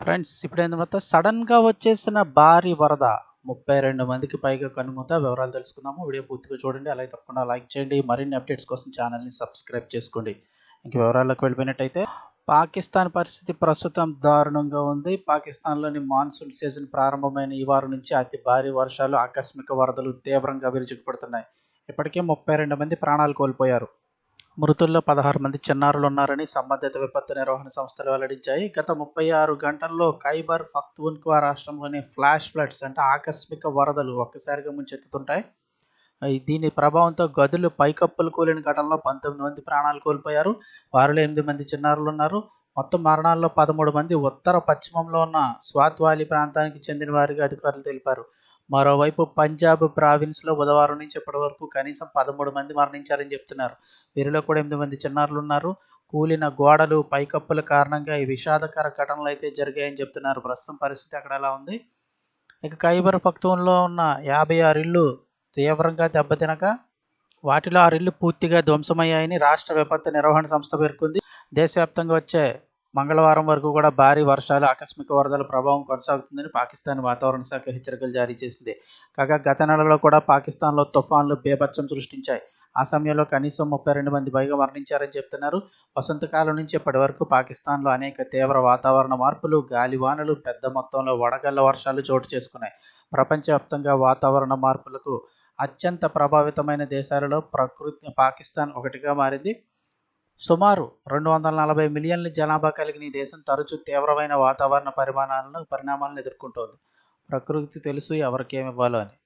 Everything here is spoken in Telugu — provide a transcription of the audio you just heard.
ఫ్రెండ్స్ ఇప్పుడు ఏంటంటే సడన్గా వచ్చేసిన భారీ వరద ముప్పై రెండు మందికి పైగా కనుమూత వివరాలు తెలుసుకుందాము. వీడియో పూర్తిగా చూడండి. అలాగే తప్పకుండా లైక్ చేయండి. మరిన్ని అప్డేట్స్ కోసం ఛానల్ని సబ్స్క్రైబ్ చేసుకోండి. ఇంక వివరాల్లోకి వెళ్ళిపోయినట్టయితే పాకిస్తాన్ పరిస్థితి ప్రస్తుతం దారుణంగా ఉంది. పాకిస్తాన్లోని మాన్సూన్ సీజన్ ప్రారంభమైన ఈ వారం నుంచి అతి భారీ వర్షాలు ఆకస్మిక వరదలు తీవ్రంగా విరుచుకుపడుతున్నాయి. ఇప్పటికే ముప్పై రెండు మంది ప్రాణాలు కోల్పోయారు. మృతుల్లో పదహారు మంది చిన్నారులు ఉన్నారని సంబంధిత విపత్తు నిర్వహణ సంస్థలు వెల్లడించాయి. గత ముప్పై ఆరు గంటల్లో ఖైబర్ పఖ్తూన్ఖ్వా రాష్ట్రంలోని ఫ్లాష్ ఫ్లడ్స్ అంటే ఆకస్మిక వరదలు ఒక్కసారిగా ముంచెత్తుతుంటాయి. దీని ప్రభావంతో గదులు పైకప్పులు కూలిన ఘటనలో పంతొమ్మిది మంది ప్రాణాలు కోల్పోయారు. వారిలో ఎనిమిది మంది చిన్నారులు ఉన్నారు మొత్తం మరణాల్లో పదమూడు మంది ఉత్తర పశ్చిమంలో ఉన్న స్వాత్వాలి ప్రాంతానికి చెందిన వారిగా అధికారులు తెలిపారు. మరోవైపు పంజాబ్ ప్రావిన్స్లో బుధవారం నుంచి ఇప్పటి వరకు కనీసం పదమూడు మంది మరణించారని చెప్తున్నారు. వీరిలో కూడా ఎనిమిది మంది చిన్నారులు ఉన్నారు. కూలిన గోడలు పైకప్పుల కారణంగా ఈ విషాదకర ఘటనలు అయితే జరిగాయని చెప్తున్నారు. ప్రస్తుతం పరిస్థితి అక్కడ ఎలా ఉంది? ఇక ఖైబర్ పక్తంలో ఉన్న యాభై ఆరు ఇళ్ళు తీవ్రంగా దెబ్బతినక వాటిలో ఆరు ఇళ్ళు పూర్తిగా ధ్వంసమయ్యాయని రాష్ట్ర విపత్తు నిర్వహణ సంస్థ పేర్కొంది. దేశవ్యాప్తంగా వచ్చే మంగళవారం వరకు కూడా భారీ వర్షాలు ఆకస్మిక వరదల ప్రభావం కొనసాగుతుందని పాకిస్తాన్ వాతావరణ శాఖ హెచ్చరికలు జారీ చేసింది. కాగా గత నెలలో కూడా పాకిస్తాన్లో తుఫాన్లు బేభత్సం సృష్టించాయి. ఆ సమయంలో కనీసం ముప్పై రెండు మంది పైగా మరణించారని చెప్తున్నారు. వసంతకాలం నుంచి ఇప్పటి వరకు పాకిస్తాన్లో అనేక తీవ్ర వాతావరణ మార్పులు గాలివానలు పెద్ద మొత్తంలో వడగళ్ళ వర్షాలు చోటు చేసుకున్నాయి. ప్రపంచవ్యాప్తంగా వాతావరణ మార్పులకు అత్యంత ప్రభావితమైన దేశాలలో ప్రకృతి పాకిస్తాన్ ఒకటిగా మారింది. సుమారు రెండు వందల నలభై మిలియన్ల జనాభా కలిగిన ఈ దేశం తరచూ తీవ్రమైన వాతావరణ పరిమాణాలను పరిణామాలను ఎదుర్కొంటోంది. ప్రకృతి తెలుసు ఎవరికేమివ్వాలో అని.